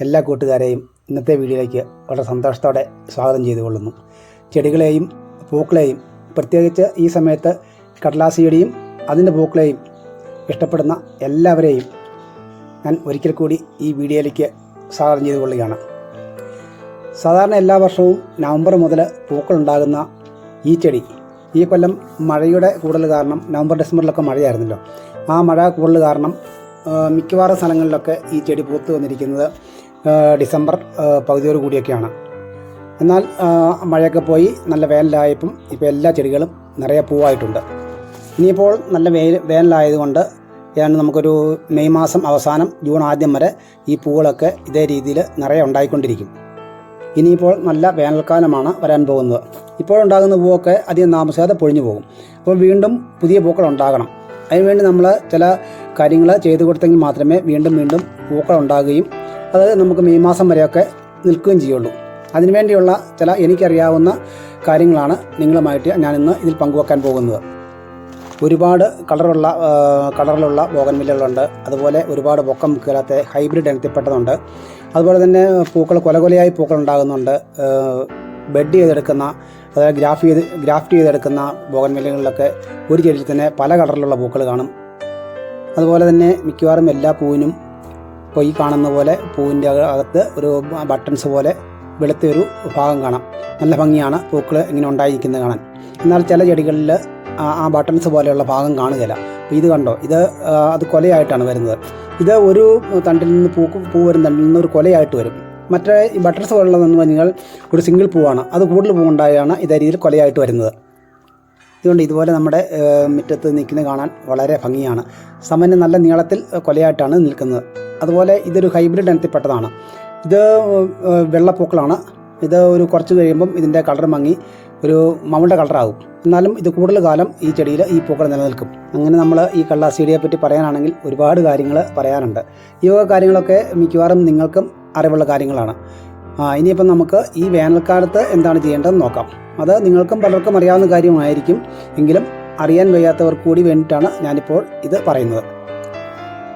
എല്ലാ കൂട്ടുകാരെയും ഇന്നത്തെ വീഡിയോയിലേക്ക് വളരെ സന്തോഷത്തോടെ സ്വാഗതം ചെയ്തുകൊള്ളുന്നു. ചെടികളെയും പൂക്കളെയും പ്രത്യേകിച്ച് ഈ സമയത്ത് കടലാസിയുടെയും അതിന്റെ പൂക്കളെയും ഇഷ്ടപ്പെടുന്ന എല്ലാവരെയും ഞാൻ ഒരിക്കൽ കൂടി ഈ വീഡിയോയിലേക്ക് സ്വാഗതം ചെയ്തുകൊള്ളുകയാണ്. സാധാരണ എല്ലാ വർഷവും നവംബർ മുതൽ പൂക്കളുണ്ടാകുന്ന ഈ ചെടി ഈ കൊല്ലം മഴയുടെ കൂടുതൽ കാരണം നവംബർ ഡിസംബറിലൊക്കെ മഴയായിരുന്നല്ലോ. ആ മഴ കൂടുതൽ കാരണം മിക്കവാറും സ്ഥലങ്ങളിലൊക്കെ ഈ ചെടി പൂത്ത് വന്നിരിക്കുന്നത് ഡിസംബർ പകുതിയോട് കൂടിയൊക്കെയാണ്. എന്നാൽ മഴയൊക്കെ പോയി നല്ല വേനലായപ്പം ഇപ്പോൾ എല്ലാ ചെടികളും നിറയെ പൂവായിട്ടുണ്ട്. ഇനിയിപ്പോൾ നല്ല വേ വേനലായതുകൊണ്ട് ഏതാണ്ട് നമുക്കൊരു മെയ് മാസം അവസാനം ജൂൺ ആദ്യം വരെ ഈ പൂവുകളൊക്കെ ഇതേ രീതിയിൽ നിറയെ ഉണ്ടായിക്കൊണ്ടിരിക്കും. ഇനിയിപ്പോൾ നല്ല വേനൽക്കാലമാണ് വരാൻ പോകുന്നത്. ഇപ്പോഴുണ്ടാകുന്ന പൂവൊക്കെ അധികം താമസിയാതെ പൊഴിഞ്ഞു പോകും. അപ്പോൾ വീണ്ടും പുതിയ പൂക്കൾ ഉണ്ടാകണം. അതിനുവേണ്ടി നമ്മൾ ചില കാര്യങ്ങൾ ചെയ്തു കൊടുത്തെങ്കിൽ മാത്രമേ വീണ്ടും വീണ്ടും പൂക്കൾ ഉണ്ടാകുകയും അത് നമുക്ക് മെയ് മാസം വരെയൊക്കെ നിൽക്കുകയും ചെയ്യുള്ളൂ. അതിനുവേണ്ടിയുള്ള ചില എനിക്കറിയാവുന്ന കാര്യങ്ങളാണ് നിങ്ങളുമായിട്ട് ഞാനിന്ന് ഇതിൽ പങ്കുവെക്കാൻ പോകുന്നത്. ഒരുപാട് കളറുള്ള കളറിലുള്ള ബോഗൻവില്ലകളുണ്ട്. അതുപോലെ ഒരുപാട് പൊക്കം കയറാത്ത ഹൈബ്രിഡ് ഇനത്തിൽപ്പെട്ടതുണ്ട്. അതുപോലെ തന്നെ പൂക്കൾ കൊലകൊലയായി പൂക്കൾ ഉണ്ടാകുന്നുണ്ട്. ബെഡ് ചെയ്തെടുക്കുന്ന അതായത് ഗ്രാഫ് ചെയ്ത് ഗ്രാഫ്റ്റ് ചെയ്തെടുക്കുന്ന ബോഗൻവില്ലകളിലൊക്കെ ഒരു ചെടിയിൽ തന്നെ പല കളറിലുള്ള പൂക്കൾ കാണും. അതുപോലെ തന്നെ മിക്കവാറും എല്ലാ പൂവിനും ഇപ്പോൾ ഈ കാണുന്ന പോലെ പൂവിന്റെ അകത്ത് ഒരു ബട്ടൺസ് പോലെ വെളുത്തൊരു ഭാഗം കാണാം. നല്ല ഭംഗിയാണ് പൂക്കൾ ഇങ്ങനെ ഉണ്ടായിരിക്കുന്നത് കാണാൻ. എന്നാൽ ചില ചെടികളിൽ ആ- ബട്ടൺസ് പോലെയുള്ള ഭാഗം കാണുകയില്ല. അപ്പോൾ ഇത് കണ്ടോ? ഇത് അത് കൊലയായിട്ടാണ് വരുന്നത്. ഇത് ഒരു തണ്ടിൽ നിന്ന് പൂക്ക് പൂ വരും തണ്ടിൽ നിന്ന് ഒരു കൊലയായിട്ട് വരും. മറ്റേ ഈ ബട്ടൺസ് പോലുള്ളതെന്ന് പറഞ്ഞാൽ ഒരു സിംഗിൾ പൂവാണ്. അത് കൂടുതൽ പൂവുണ്ടായാണ് ഇതേ രീതിയിൽ കൊലയായിട്ട് വരുന്നത്. ഇതുകൊണ്ട് ഇതുപോലെ നമ്മുടെ മുറ്റത്ത് നിൽക്കുന്നത് കാണാൻ വളരെ ഭംഗിയാണ്. സമന് നല്ല നീളത്തിൽ കൊലയായിട്ടാണ് നിൽക്കുന്നത്. അതുപോലെ ഇതൊരു ഹൈബ്രിഡ് ഇനത്തിൽപ്പെട്ടതാണ് ഇത് വെള്ളപ്പൂക്കളാണ് ഇത് ഒരു കുറച്ച് കഴിയുമ്പം ഇതിന്റെ കളർ മങ്ങി ഒരു മൗണ്ട കളറാകും എന്നാലും ഇത് കൂടുതൽ കാലം ഈ ചെടിയിൽ ഈ പൂക്കൾ നിലനിൽക്കും. അങ്ങനെ നമ്മൾ ഈ കള്ളാസീഡിയെ പറ്റി പറയാനാണെങ്കിൽ ഒരുപാട് കാര്യങ്ങൾ പറയാനുണ്ട്. ഈ വക കാര്യങ്ങളൊക്കെ മിക്കവാറും നിങ്ങൾക്കും അറിവുള്ള കാര്യങ്ങളാണ്. ഇനിയിപ്പം നമുക്ക് ഈ വേനൽക്കാലത്ത് എന്താണ് ചെയ്യേണ്ടതെന്ന് നോക്കാം. അത് നിങ്ങൾക്കും പലർക്കും അറിയാവുന്ന കാര്യമായിരിക്കും. എങ്കിലും അറിയാൻ വയ്യാത്തവർ കൂടി വേണ്ടിയിട്ടാണ് ഞാനിപ്പോൾ ഇത് പറയുന്നത്.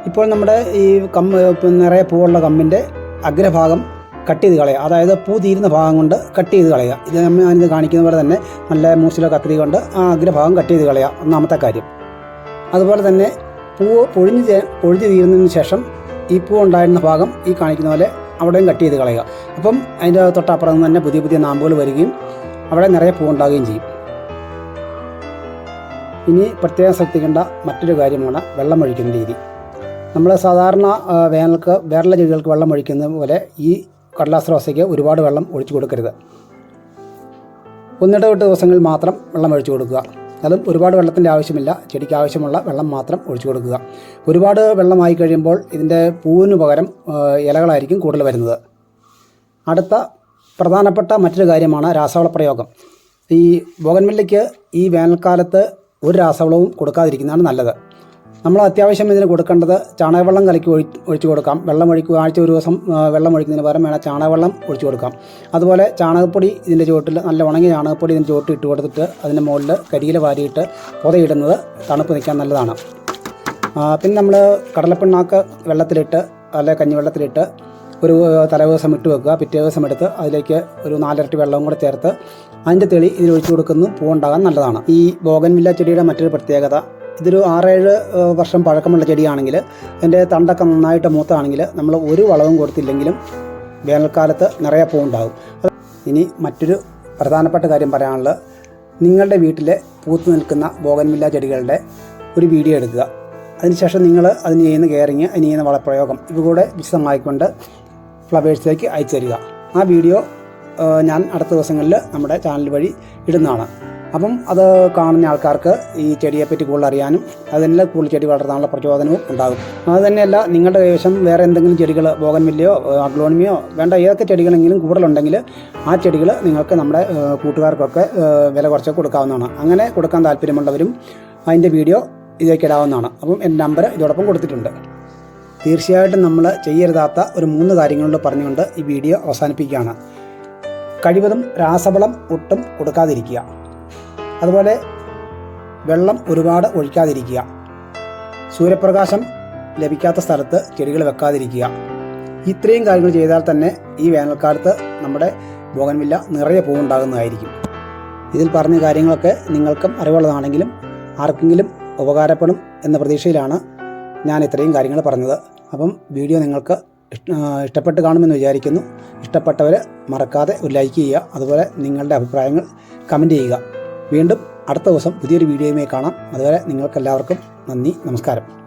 ഇപ്പോൾ നമ്മുടെ ഈ കം നിറയെ പൂവുള്ള കമ്മിന്റെ അഗ്രഭാഗം കട്ട് ചെയ്ത് കളയുക. അതായത് പൂ തീരുന്ന ഭാഗം കൊണ്ട് കട്ട് ചെയ്ത് കളയുക. ഇത് നമ്മൾ ഞാനിത് കാണിക്കുന്ന പോലെ തന്നെ നല്ല മൂസിലോ കത്രി കൊണ്ട് ആ അഗ്രഭാഗം കട്ട് ചെയ്ത് കളയുക. ഒന്നാമത്തെ കാര്യം. അതുപോലെ തന്നെ പൂവ് പൊഴിഞ്ഞ് പൊഴിഞ്ഞ് തീരുന്നതിന് ശേഷം ഈ പൂ ഉണ്ടായിരുന്ന ഭാഗം ഈ കാണിക്കുന്ന പോലെ അവിടെയും കട്ട് ചെയ്ത് കളയുക. അപ്പം അതിന്റെ തൊട്ടപ്പുറം തന്നെ പുതിയ പുതിയ നാമ്പുകൾ വരികയും അവിടെ നിറയെ പൂ ഉണ്ടാകുകയും ചെയ്യും. ഇനി പ്രത്യേകം ശ്രദ്ധിക്കേണ്ട മറ്റൊരു കാര്യമാണ് വെള്ളം ഒഴിക്കുന്ന രീതി. നമ്മൾ സാധാരണ വേനൽക്ക് വേറെ ചെടികൾക്ക് വെള്ളം ഒഴിക്കുന്ന പോലെ ഈ കടലാസ് റോസയ്ക്ക് ഒരുപാട് വെള്ളം ഒഴിച്ചു കൊടുക്കരുത്. ഒന്നിടവിട്ട് ദിവസങ്ങളിൽ മാത്രം വെള്ളം ഒഴിച്ചു കൊടുക്കുക. അതും ഒരുപാട് വെള്ളത്തിന്റെ ആവശ്യമില്ല. ചെടിക്ക് ആവശ്യമുള്ള വെള്ളം മാത്രം ഒഴിച്ചു കൊടുക്കുക. ഒരുപാട് വെള്ളമായി കഴിയുമ്പോൾ ഇതിന്റെ പൂവിന് പകരം ഇലകളായിരിക്കും കൂടുതൽ വരുന്നത്. അടുത്ത പ്രധാനപ്പെട്ട മറ്റൊരു കാര്യമാണ് രാസവള പ്രയോഗം. ഈ ബോഗൻവില്ലയ്ക്ക് ഈ വേനൽക്കാലത്ത് ഒരു രാസവളവും കൊടുക്കാതിരിക്കുന്നതാണ് നല്ലത്. നമ്മൾ അത്യാവശ്യം ഇതിന് കൊടുക്കേണ്ടത് ചാണകവെള്ളം കലക്കി ഒഴി ഒഴിച്ചു കൊടുക്കാം. വെള്ളം ഒഴിക്കുക ആഴ്ച ഒരു ദിവസം വെള്ളം ഒഴിക്കുന്നതിന് പകരം വേണം ചാണകവെള്ളം ഒഴിച്ചു കൊടുക്കാം. അതുപോലെ ചാണകപ്പൊടി ഇതിന്റെ ചുവട്ടിൽ നല്ല ഉണങ്ങിയ ചാണകപ്പൊടി ഇതിന്റെ ചുവട്ടിൽ ഇട്ട് കൊടുത്തിട്ട് അതിന്റെ മുകളിൽ കരിയില വാരിയിട്ട് പുതയിടുന്നത് തണുപ്പ് നിൽക്കാൻ നല്ലതാണ്. പിന്നെ നമ്മൾ കടലപ്പിണ്ണാക്ക് വെള്ളത്തിലിട്ട് അല്ലെ കഞ്ഞിവെള്ളത്തിലിട്ട് ഒരു തലേദിവസം ഇട്ട് വെക്കുക. പിറ്റേ ദിവസം എടുത്ത് അതിലേക്ക് ഒരു നാലരട്ടി വെള്ളവും കൂടെ ചേർത്ത് അതിന്റെ തെളി ഇതിൽ ഒഴിച്ചു കൊടുക്കുന്നു പൂവുണ്ടാകാൻ നല്ലതാണ്. ഈ ബോഗൻവില്ല ചെടിയുടെ മറ്റൊരു പ്രത്യേകത ഇതൊരു ആറേഴ് വർഷം പഴക്കമുള്ള ചെടിയാണെങ്കിൽ അതിന്റെ തണ്ടൊക്കെ നന്നായിട്ട് മൂത്താണെങ്കിൽ നമ്മൾ ഒരു വളവും കൊടുത്തില്ലെങ്കിലും വേനൽക്കാലത്ത് നിറയെ പൂവുണ്ടാകും ഇനി മറ്റൊരു പ്രധാനപ്പെട്ട കാര്യം പറയാനുള്ളത് നിങ്ങളുടെ വീട്ടിലെ പൂത്തു നിൽക്കുന്ന ബോഗൻവില്ല ചെടികളുടെ ഒരു വീഡിയോ എടുക്കുക. അതിനുശേഷം നിങ്ങൾ അതിന് ചെയ്യുന്ന കെയറിങ് അതിന് ചെയ്യുന്ന വളപ്രയോഗം ഇവ കൂടെ വിശദമായിക്കൊണ്ട് ഫ്ലവേഴ്സിലേക്ക് അയച്ചു തരിക ആ വീഡിയോ ഞാൻ അടുത്ത ദിവസങ്ങളിൽ നമ്മുടെ ചാനൽ വഴി ഇടുന്നതാണ്. അപ്പം അത് കാണുന്ന ആൾക്കാർക്ക് ഈ ചെടിയെപ്പറ്റി കൂടുതൽ അറിയാനും അതിനെ കൂടുതൽ ചെടി വളർത്താനുള്ള പ്രചോദനവും ഉണ്ടാകും. അത് തന്നെയല്ല നിങ്ങളുടെ കൈവശം വേറെ എന്തെങ്കിലും ചെടികൾ ബോഗൻവില്ലയോ അഗ്ലോണിമിയോ വേണ്ട ഏതൊക്കെ ചെടികളെങ്കിലും കൂടുതലുണ്ടെങ്കിൽ ആ ചെടികൾ നിങ്ങൾക്ക് നമ്മുടെ കൂട്ടുകാർക്കൊക്കെ വില കുറച്ച് കൊടുക്കാവുന്നതാണ്. അങ്ങനെ കൊടുക്കാൻ താല്പര്യമുള്ളവരും അതിന്റെ വീഡിയോ ഇതിലേക്ക് ഇടാവുന്നതാണ്. അപ്പം എന്റെ നമ്പർ ഇതോടൊപ്പം കൊടുത്തിട്ടുണ്ട്. തീർച്ചയായിട്ടും നമ്മൾ ചെയ്യരുതാത്ത ഒരു മൂന്ന് കാര്യങ്ങളിലൂടെ പറഞ്ഞുകൊണ്ട് ഈ വീഡിയോ അവസാനിപ്പിക്കുകയാണ്. കഴിവതും രാസവളം ഒട്ടും കൊടുക്കാതിരിക്കുക. അതുപോലെ വെള്ളം ഒരുപാട് ഒഴിക്കാതിരിക്കുക. സൂര്യപ്രകാശം ലഭിക്കാത്ത സ്ഥലത്ത് ചെടികൾ വെക്കാതിരിക്കുക. ഇത്രയും കാര്യങ്ങൾ ചെയ്താൽ തന്നെ ഈ വേനൽക്കാലത്ത് നമ്മുടെ ബോഗൻവില്ല നിറയെ പൂവുണ്ടാകുന്നതായിരിക്കും. ഇതിൽ പറഞ്ഞ കാര്യങ്ങളൊക്കെ നിങ്ങൾക്കും അറിവുള്ളതാണെങ്കിലും ആർക്കെങ്കിലും ഉപകാരപ്പെടും എന്ന പ്രതീക്ഷയിലാണ് ഞാൻ ഇത്രയും കാര്യങ്ങൾ പറഞ്ഞത്. അപ്പം വീഡിയോ നിങ്ങൾക്ക് ഇഷ്ടപ്പെട്ട് കാണുമെന്ന് വിചാരിക്കുന്നു. ഇഷ്ടപ്പെട്ടവർ മറക്കാതെ ഒരു ലൈക്ക് ചെയ്യുക. അതുപോലെ നിങ്ങളുടെ അഭിപ്രായങ്ങൾ കമന്റ് ചെയ്യുക. വീണ്ടും അടുത്ത ദിവസം പുതിയൊരു വീഡിയോയുമായി കാണാം. അതുവരെ നിങ്ങൾക്കെല്ലാവർക്കും നന്ദി നമസ്കാരം.